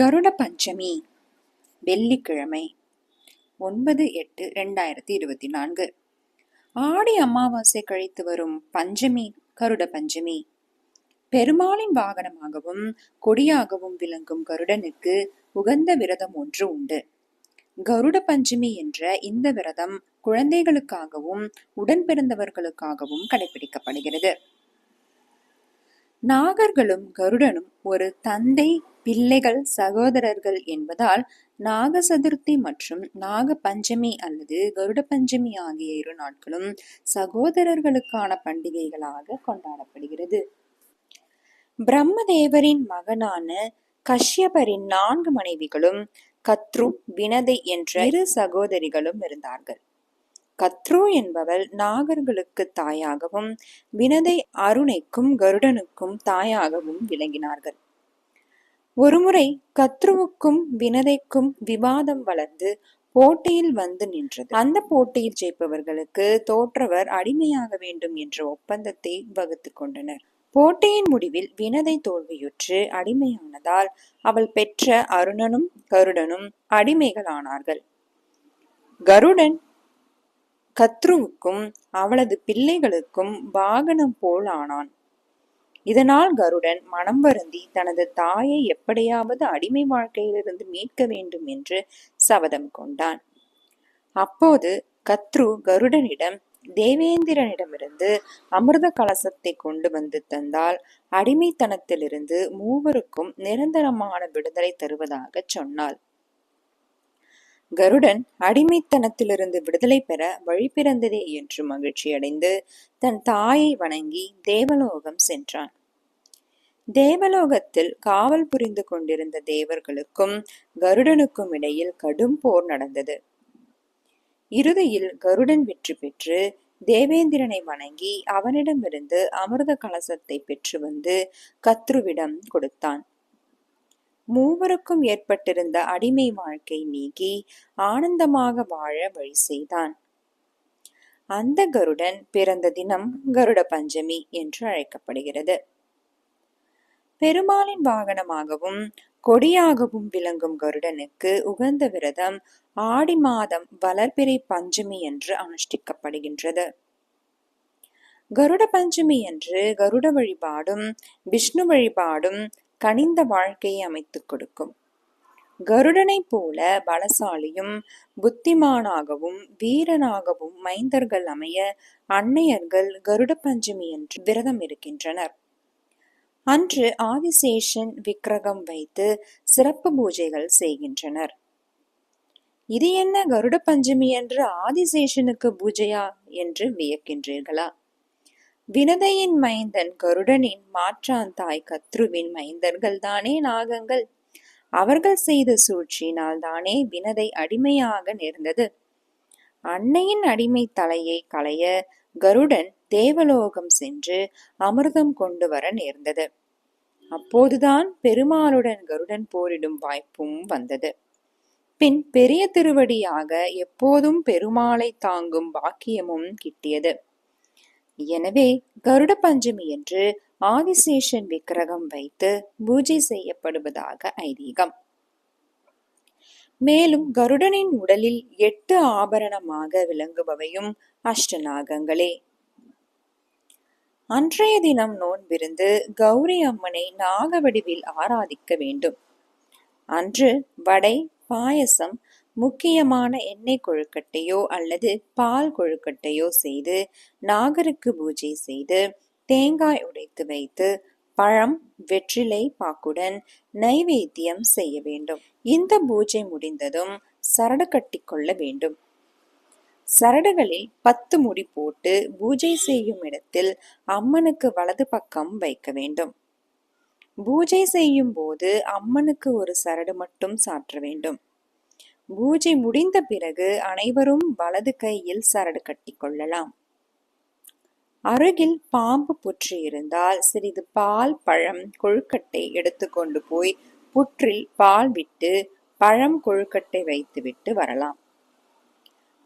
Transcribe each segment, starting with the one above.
கருட பஞ்சமி வெள்ளிக்கிழமை ஒன்பது எட்டு ரெண்டாயிரத்தி இருபத்தி நான்கு. ஆடி அமாவாசை கழித்து வரும் பஞ்சமி கருட பஞ்சமி பெருமாளின் வாகனமாகவும் கொடியாகவும் விளங்கும் கருடனுக்கு உகந்த விரதம் ஒன்று உண்டு. கருட பஞ்சமி என்ற இந்த விரதம் குழந்தைகளுக்காகவும் உடன் பிறந்தவர்களுக்காகவும் கடைபிடிக்கப்படுகிறது நாகர்களும் கருடனும் ஒரு தந்தை பிள்ளைகள் சகோதரர்கள் என்பதால் நாக சதுர்த்தி மற்றும் நாக பஞ்சமி அல்லது கருட பஞ்சமி ஆகிய இரு நாட்களும் சகோதரர்களுக்கான பண்டிகைகளாக கொண்டாடப்படுகிறது. பிரம்மதேவரின் மகனான கஷ்யபரின் நான்கு மனைவிகளும் கத்ரு வினதை என்ற இரு சகோதரிகளும் இருந்தார்கள். கத்ரு என்பவள் நாகர்களுக்கு தாயாகவும் வினதை அருணைக்கும் கருடனுக்கும் தாயாகவும் விளங்கினார்கள். ஒருமுறை கத்ருவுக்கும் வினதைக்கும் விவாதம் வளர்ந்து போட்டியில் வந்து நின்றது. அந்த போட்டியில் ஜெயிப்பவர்களுக்கு தோற்றவர் அடிமையாக வேண்டும் என்ற ஒப்பந்தத்தை வகுத்து கொண்டனர். போட்டியின் முடிவில் வினதை தோல்வியுற்று அடிமையானதால் அவள் பெற்ற அருணனும் கருடனும் அடிமைகளானார்கள். கருடன் கத்ருவுக்கும் அவளது பிள்ளைகளுக்கும் வாகனம் போல் ஆனான். இதனால் கருடன் மனம் வருந்தி தனது தாயை எப்படியாவது அடிமை வாழ்க்கையிலிருந்து மீட்க வேண்டும் என்று சபதம் கொண்டான். அப்போது கத்ரு கருடனிடம் தேவேந்திரனிடமிருந்து அமிர்த கலசத்தை கொண்டு வந்து தந்தால் அடிமைத்தனத்திலிருந்து மூவருக்கும் நிரந்தரமான விடுதலை தருவதாக சொன்னாள். கருடன் அடிமைத்தனத்திலிருந்து விடுதலை பெற வழி பிறந்ததே என்று மகிழ்ச்சியடைந்து தன் தாயை வணங்கி தேவலோகம் சென்றான். தேவலோகத்தில் காவல் புரிந்து கொண்டிருந்த தேவர்களுக்கும் கருடனுக்கும் இடையில் கடும் போர் நடந்தது. இறுதியில் கருடன் வெற்றி பெற்று தேவேந்திரனை வணங்கி அவனிடமிருந்து அமிர்த கலசத்தை பெற்று வந்து கத்ருவிடம் கொடுத்தான். மூவருக்கும் ஏற்பட்டிருந்த அடிமை வாழ்க்கை நீக்கி ஆனந்தமாக வாழ வழி செய்தான். அந்த கருடன் பிறந்த தினம் கருட பஞ்சமி என்று அழைக்கப்படுகிறது. பெருமாளின் வாகனமாகவும் கொடியாகவும் விளங்கும் கருடனுக்கு உகந்த விரதம் ஆடி மாதம் வளர்பிறை பஞ்சமி என்று அனுஷ்டிக்கப்படுகின்றது. கருட பஞ்சமி என்று கருட வழிபாடும் விஷ்ணு வழிபாடும் கனிந்த வாழ்க்கையை அமைத்துக் கொடுக்கும். கருடனைப் போல பலசாலியும் புத்திமானாகவும் வீரனாகவும் மைந்தர்கள் அமைய அன்னையர்கள் கருட பஞ்சமி என்று விரதம் இருக்கின்றனர். அன்று ஆதிசேஷன் விக்கிரகம் வைத்து சிறப்பு பூஜைகள் செய்கின்றனர். இது என்ன கருட பஞ்சமி என்று ஆதிசேஷனுக்கு பூஜையா என்று வியக்கின்றீர்களா? வினதையின் மைந்தன் கருடனின் மாற்றான் தாய் கத்ருவின் மைந்தர்கள் தானே நாகங்கள். அவர்கள் செய்த சூழ்ச்சியினால் தானே வினதை அடிமையாக நேர்ந்தது. அன்னையின் அடிமை தலையை களைய கருடன் தேவலோகம் சென்று அமிர்தம் கொண்டு வர நேர்ந்தது. அப்போதுதான் பெருமாளுடன் கருடன் போரிடும் வாய்ப்பும் வந்தது. பின் பெரிய திருவடியாக எப்போதும் பெருமாளை தாங்கும் பாக்கியமும் கிட்டியது. எனவே கருட பஞ்சமி என்று ஆதிசேஷன் விக்கிரகம் வைத்து பூஜை செய்யப்படுவதாக ஐதீகம். மேலும் கருடனின் உடலில் எட்டு ஆபரணமாக விளங்குபவையும் அஷ்டநாகங்களே. அன்றைய தினம் நோன்பிருந்து கௌரி அம்மனை நாக வடிவில் ஆராதிக்க வேண்டும். அன்று வடை பாயசம் முக்கியமான எண்ணெய் கொழுக்கட்டையோ அல்லது பால் கொழுக்கட்டையோ செய்து நாகருக்கு பூஜை செய்து தேங்காய் உடைத்து வைத்து பழம் வெற்றிலை பாக்குடன் நைவேத்தியம் செய்ய வேண்டும். இந்த பூஜை முடிந்ததும் சரடு கட்டி கொள்ள வேண்டும். சரடுகளில் பத்து முடி போட்டு பூஜை செய்யும் இடத்தில் அம்மனுக்கு வலது பக்கம் வைக்க வேண்டும். பூஜை செய்யும் போது அம்மனுக்கு ஒரு சரடு மட்டும் சாற்ற வேண்டும். பூஜை முடிந்த பிறகு அனைவரும் வலது கையில் சரடு கட்டி கொள்ளலாம். அருகில் பாம்பு புற்று இருந்தால் சிறிது பால் பழம் கொழுக்கட்டை எடுத்துக்கொண்டு போய் புற்றில் பால் விட்டு பழம் கொழுக்கட்டை வைத்துவிட்டு வரலாம்.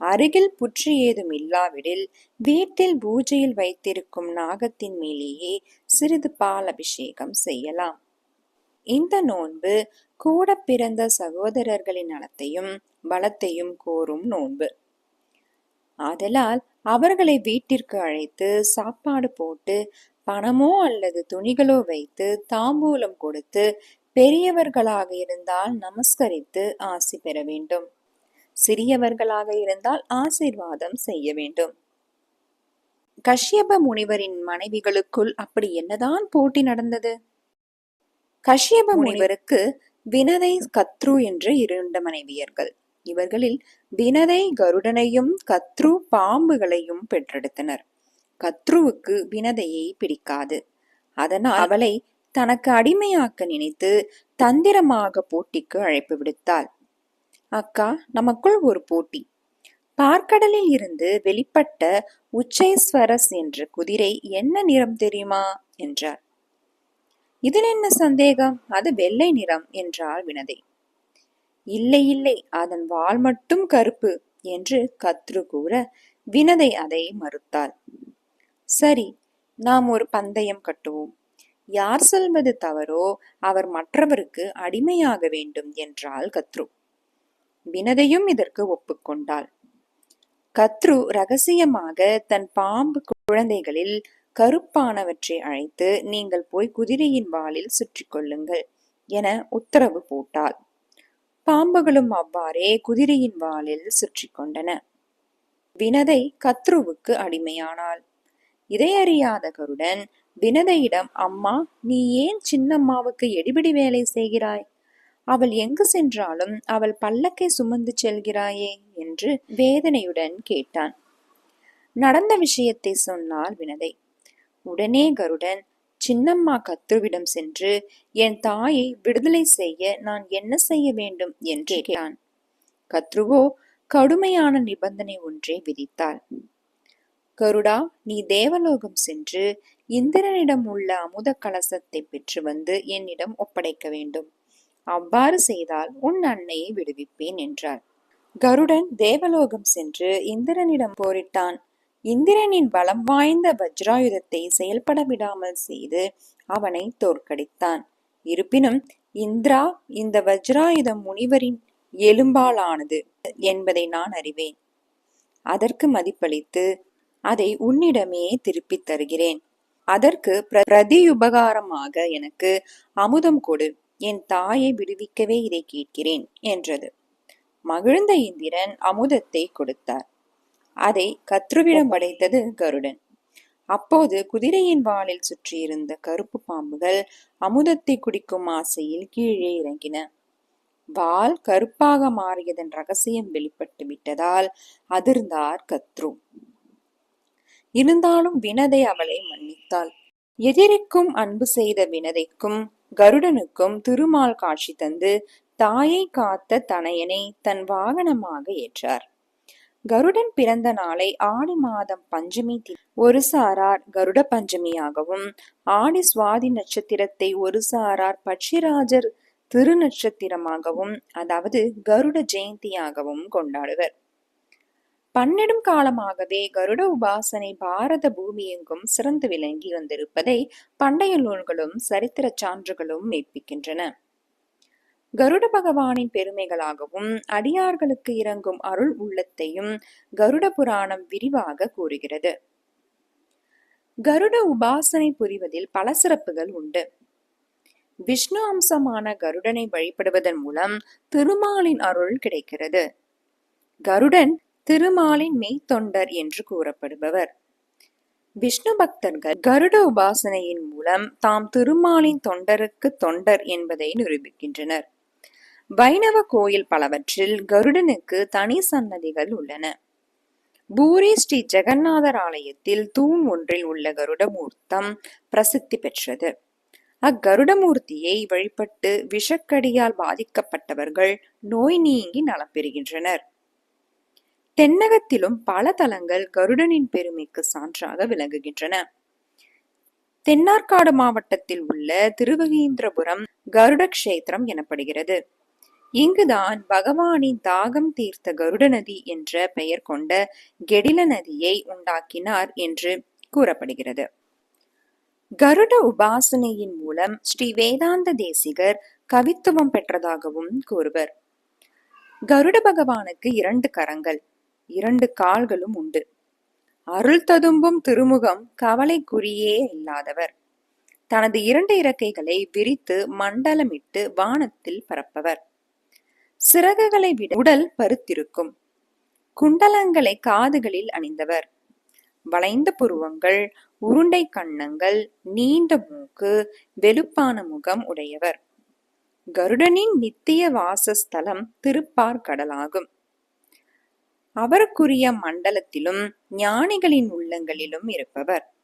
அருகில் புற்று ஏதும் இல்லாவிடில் வீட்டில் பூஜையில் வைத்திருக்கும் நாகத்தின் மேலேயே சிறிது பால் அபிஷேகம் செய்யலாம். இந்த நோன்பு கூட பிறந்த சகோதரர்களின் நலத்தையும் பலத்தையும் கோரும் நோன்பு. ஆதலால் அவர்களை வீட்டிற்கு அழைத்து சாப்பாடு போட்டு பணமோ அல்லது துணிகளோ வைத்து தாம்பூலம் கொடுத்து பெரியவர்களாக இருந்தால் நமஸ்கரித்து ஆசி பெற வேண்டும். சிறியவர்களாக இருந்தால் ஆசீர்வாதம் செய்ய வேண்டும். கஷ்யப முனிவரின் மனைவிகளுக்குள் அப்படி என்னதான் போட்டி நடந்தது? கஷ்யப முனிவருக்கு வினதை கத்ரு என்று இரண்டு மனைவியர்கள். இவர்களில் வினதை கருடனையும் கத்ரு பாம்புகளையும் பெற்றெடுத்தனர். கத்ருவுக்கு வினதையை பிடிக்காது. அதனால் அவளை தனக்கு அடிமையாக்க நினைத்து தந்திரமாக போட்டிக்கு அழைப்பு விடுத்தாள். அக்கா நமக்குள் ஒரு போட்டி. பார்க்கடலில் இருந்து வெளிப்பட்ட உச்சேஸ்வரஸ் என்ற குதிரை என்ன நிறம் தெரியுமா? என்றார். இதில் என்ன சந்தேகம்? அது வெள்ளை நிறம் என்றாள் வினதை. இல்லை இல்லை அதன் வால் மட்டும் கருப்பு என்று கத்ரு கூற வினதை அதை மறுத்தாள். சரி நாம் ஒரு பந்தயம் கட்டுவோம். யார் சொல்வது தவறோ அவர் மற்றவருக்கு அடிமையாக வேண்டும் என்றாள் கத்ரு. வினதையும் இதற்கு ஒப்புக்கொண்டாள். கத்ரு ரகசியமாக தன் பாம்பு குழந்தைகளில் கருப்பானவற்றை அழைத்து நீங்கள் போய் குதிரையின் வாளில் சுற்றி கொள்ளுங்கள் என உத்தரவு போட்டாள். பாம்புகளும் அவ்வாறே குதிரையின் வாளில் சுற்றி கொண்டன. வினதை கத்ருவுக்கு அடிமையானாள். இதை அறியாத கருடன் வினதையிடம் அம்மா நீ ஏன் சின்னம்மாவுக்கு எடிபிடி வேலை செய்கிறாய்? அவள் எங்கு சென்றாலும் அவள் பல்லக்கை சுமந்து செல்கிறாயே என்று வேதனையுடன் கேட்டான். நடந்த விஷயத்தை சொன்னாள் வினதை. உடனே கருடன் சின்னம்மா கத்ருவிடம் சென்று என் தாயை விடுதலை செய்ய நான் என்ன செய்ய வேண்டும்? என்று கேட்டான். கத்ருவோ கடுமையான நிபந்தனை ஒன்றை விதித்தாள் கருடா நீ தேவலோகம் சென்று இந்திரனிடம் உள்ள அமுத கலசத்தை பெற்று வந்து என்னிடம் ஒப்படைக்க வேண்டும். அவ்வாறு செய்தால் உன் அன்னையை விடுவிப்பேன் என்றார் கருடன் தேவலோகம் சென்று இந்திரனிடம் போரிட்டான். இந்திரனின் பலம் வாய்ந்த வஜ்ராயுதத்தை செயல்பட விடாமல் செய்து அவனை தோற்கடித்தான். இருப்பினும் இந்திரா இந்த வஜ்ராயுதம் முனிவரின் எலும்பாலானது என்பதை நான் அறிவேன். அதற்கு மதிப்பளித்து அதை உன்னிடமே திருப்பித் தருகிறேன். அதற்கு பிரதியுபகாரமாக எனக்கு அமுதம் கொடு. என் தாயை விடுவிக்கவே இதை கேட்கிறேன் என்றது. மகிழ்ந்த இந்திரன் அமுதத்தை கொடுத்தார். அதை கத்ருவிடம் படைத்தது கருடன். அப்போது குதிரையின் வாளில் சுற்றியிருந்த கருப்பு பாம்புகள் அமுதத்தை குடிக்கும் ஆசையில் கீழே இறங்கின. வால் கருப்பாக மாறியதன் ரகசியம் வெளிப்பட்டு விட்டதால் அதிர்ந்தார் கத்ரு. இருந்தாலும் வினதை அவளை மன்னித்தாள். எதிரிக்கும் அன்பு செய்த வினதைக்கும் கருடனுக்கும் திருமால் காட்சி தந்து தாயை காத்த தனையனை தன் வாகனமாக ஏற்றார். கருடன் பிறந்த நாளை ஆடி மாதம் பஞ்சமி ஒரு சாரார் கருட பஞ்சமியாகவும் ஆடி சுவாதி நட்சத்திரத்தை ஒரு சாரார் பட்சிராஜர் திருநட்சத்திரமாகவும் அதாவது கருட ஜெயந்தியாகவும் கொண்டாடுவர். பன்னெடும் காலமாகவே கருட உபாசனை பாரத பூமி எங்கும் சிறந்து விளங்கி வந்திருப்பதை பண்டைய நூல்களும் சரித்திர சான்றுகளும் மெய்ப்பிக்கின்றன கருட பகவானின் பெருமைகளாகவும் அடியார்களுக்கு இறங்கும் அருள் உள்ளத்தையும் கருட புராணம் விரிவாக கூறுகிறது. கருட உபாசனை புரிவதில் பல சிறப்புகள் உண்டு. விஷ்ணு அம்சமான கருடனை வழிபடுவதன் மூலம் திருமாலின் அருள் கிடைக்கிறது. கருடன் திருமாலின் மெய்த்தொண்டர் என்று கூறப்படுபவர். விஷ்ணு பக்தர்கள் கருட உபாசனையின் மூலம் தாம் திருமாலின் தொண்டருக்கு தொண்டர் என்பதை நிரூபிக்கின்றனர். வைணவ கோயில் பலவற்றில் கருடனுக்கு தனி சன்னதிகள் உள்ளன. பூரி ஸ்ரீ ஜெகநாதர் ஆலயத்தில் தூண் ஒன்றில் உள்ள கருடமூர்த்தம் பிரசித்தி பெற்றது. அக்கருடமூர்த்தியை வழிபட்டு விஷக்கடியால் பாதிக்கப்பட்டவர்கள் நோய் நீங்கி நலம் பெறுகின்றனர். தென்னகத்திலும் பல தலங்கள் கருடனின் பெருமைக்கு சான்றாக விளங்குகின்றன. தென்னார்காடு மாவட்டத்தில் உள்ள திருவகீந்திரபுரம் கருட கஷேத்திரம் எனப்படுகிறது. இங்குதான் பகவானின் தாகம் தீர்த்த கருட நதி என்ற பெயர் கொண்ட கெடில நதியை உண்டாக்கினார் என்று கூறப்படுகிறது. கருட உபாசனையின் மூலம் ஸ்ரீ வேதாந்த தேசிகர் கவித்துவம் பெற்றதாகவும் கூறுவர். கருட பகவானுக்கு இரண்டு கரங்கள் இரண்டு கால்களும் உண்டு. அருள் ததும்பும் திருமுகம் கவலைக்குரியே இல்லாதவர். தனது இரண்டு இறக்கைகளை விரித்து மண்டலமிட்டு வானத்தில் பரப்பவர். சிறகுகளை விட உடல் பருத்திருக்கும். குண்டலங்களை காதுகளில் அணிந்தவர். வளைந்த புருவங்கள் உருண்டை கண்ணங்கள் நீண்ட மூக்கு வெளுப்பான முகம் உடையவர். கருடனின் நித்திய வாசஸ்தலம் திருப்பார்கடலாகும். அவருக்குரிய மண்டலத்திலும் ஞானிகளின் உள்ளங்களிலும் இருப்பவர்.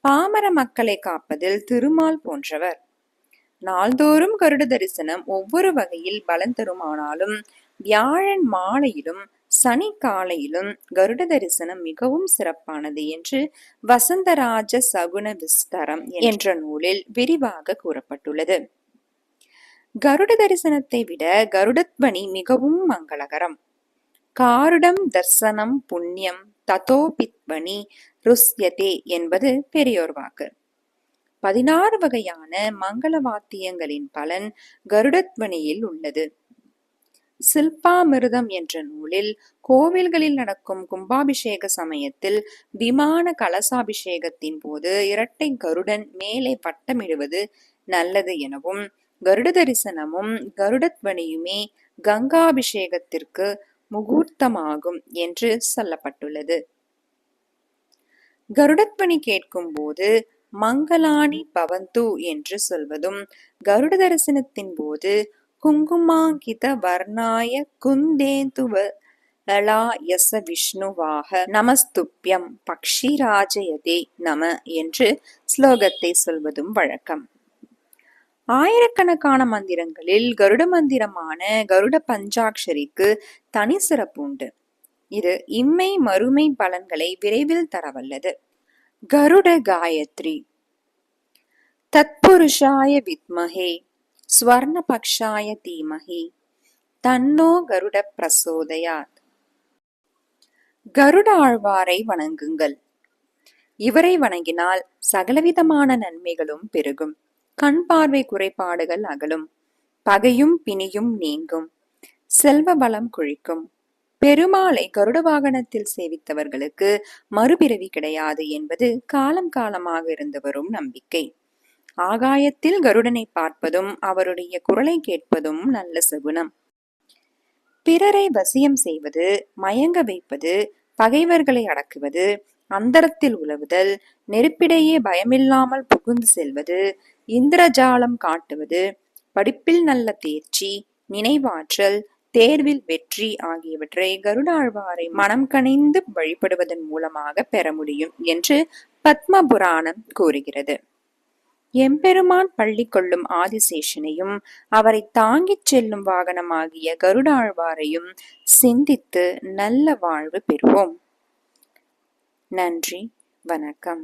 பாமர மக்களை காப்பதில் திருமால் போன்றவர். நாள்தோறும் கருட தரிசனம் ஒவ்வொரு வகையில் பலன் தருமானாலும் வியாழன் மாலையிலும் சனி காலையிலும் கருட தரிசனம் மிகவும் சிறப்பானது என்று வசந்தராஜ சகுன விஸ்தரம் என்ற நூலில் விரிவாக கூறப்பட்டுள்ளது. கருட தரிசனத்தை விட கருடத்வனி மிகவும் மங்களகரம். காருடம் தர்சனம் புண்ணியம் ததோபித்வனி ருஸ்யதே என்பது பெரியோர் வாக்கு. பதினாறு வகையான மங்கள வாத்தியங்களின் பலன் கருடத்வனியில் உள்ளது. சில்பாமிருதம் என்ற நூலில் கோவில்களில் நடக்கும் கும்பாபிஷேக சமயத்தில் விமான கலசாபிஷேகத்தின் போது இரட்டை கருடன் மேலே வட்டமிடுவது நல்லது எனவும் கருட தரிசனமும் கருடத்வனியுமே கங்காபிஷேகத்திற்கு முகூர்த்தமாகும் என்று சொல்லப்பட்டுள்ளது. கருடத்வனி கேட்கும் போது மங்களாணி பவந்து என்று சொல்வதும் கருட தரிசனத்தின் போது குங்குமாங்கித வர்ணாய குந்தேந்துவ லலாயச விஷ்ணுவாக நமஸ்துப்யம் பக்ஷிராஜயதே நம என்று ஸ்லோகத்தை சொல்வதும் வழக்கம். ஆயிரக்கணக்கான மந்திரங்களில் கருட மந்திரமான கருட பஞ்சாட்சரிக்கு தனி சிறப்பு உண்டு. இது இம்மை மறுமை பலன்களை விரைவில் தரவல்லது. கருட காயத்ரி தத்புருஷாய வித்மஹே ஸ்வர்ணபக்ஷாய தீமஹி தன்னோ கருட பிரசோதயாத் கருட ஆழ்வாரை வணங்குங்கள் இவரை வணங்கினால் சகலவிதமான நன்மைகளும் பெருகும் கண் பார்வை குறைபாடுகள் அகலும் பகையும் பிணியும் நீங்கும் செல்வ பலம் குழிக்கும் பெருமாளை கருட வாகனத்தில் சேவித்தவர்களுக்கு மறுபிறவி கிடையாது என்பது காலம் காலமாக இருந்து வரும் நம்பிக்கை. ஆகாயத்தில் கருடனை பார்ப்பதும் அவருடைய குரலை கேட்பதும் நல்ல சகுனம். பிறரை வசியம் செய்வது மயங்க வைப்பது பகைவர்களை அடக்குவது அந்தரத்தில் உழவுதல் நெருப்பிடையே பயமில்லாமல் புகுந்து செல்வது இந்திரஜாலம் காட்டுவது படிப்பில் நல்ல தேர்ச்சி நினைவாற்றல் தேர்வில் வெற்றி ஆகியவற்றை கருடாழ்வாரை மனம் கணிந்து வழிபடுவதன் மூலமாக பெற முடியும் என்று பத்ம புராணம் கூறுகிறது. எம்பெருமான் பள்ளி கொள்ளும் ஆதிசேஷனையும் அவரை தாங்கிச் செல்லும் வாகனமாகிய கருடாழ்வாரையும் சிந்தித்து நல்ல வாழ்வு பெறுவோம். நன்றி வணக்கம்.